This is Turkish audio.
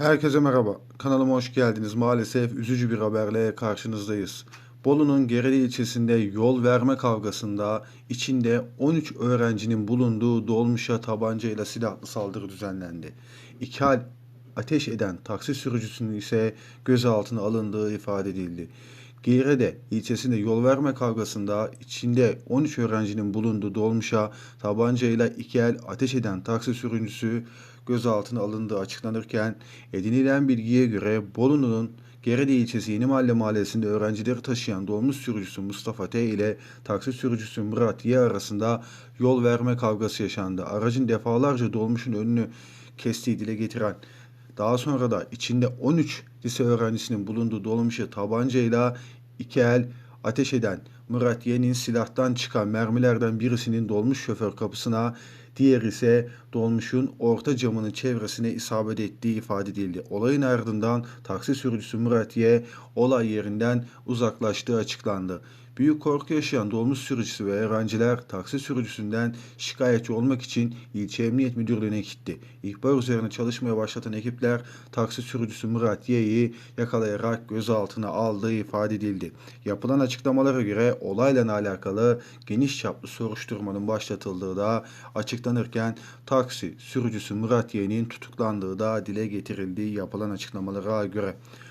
Herkese merhaba. Kanalıma hoş geldiniz. Maalesef üzücü bir haberle karşınızdayız. Bolu'nun Gerede ilçesinde yol verme kavgasında içinde 13 öğrencinin bulunduğu dolmuşa tabancayla silahlı saldırı düzenlendi. İki ateş eden taksi sürücüsünün ise gözaltına alındığı ifade edildi. Gerede ilçesinde yol verme kavgasında içinde 13 öğrencinin bulunduğu dolmuşa tabancayla iki el ateş eden taksi sürücüsü gözaltına alındığı açıklanırken edinilen bilgiye göre Bolu'nun Gerede ilçesi Yeni Mahalle mahallesinde öğrencileri taşıyan dolmuş sürücüsü Mustafa T ile taksi sürücüsü Murat Y arasında yol verme kavgası yaşandı. Aracın defalarca dolmuşun önünü kestiği dile getiren daha sonra da içinde 13 lise öğrencisinin bulunduğu dolmuşa tabancayla iki el ateş eden Murat Y'nin silahtan çıkan mermilerden birisinin dolmuş şoför kapısına, diğer ise dolmuşun orta camının çevresine isabet ettiği ifade edildi. Olayın ardından taksi sürücüsü Murat Y olay yerinden uzaklaştığı açıklandı. Büyük korku yaşayan dolmuş sürücüsü ve öğrenciler taksi sürücüsünden şikayetçi olmak için ilçe emniyet müdürlüğüne gitti. İhbar üzerine çalışmaya başlatan ekipler taksi sürücüsü Murat Y'yi yakalayarak gözaltına aldığı ifade edildi. Yapılan açıklamalara göre olayla alakalı geniş çaplı soruşturmanın başlatıldığı da açıklanırken taksi sürücüsü Murat Y'nin tutuklandığı da dile getirildiği yapılan açıklamalara göre.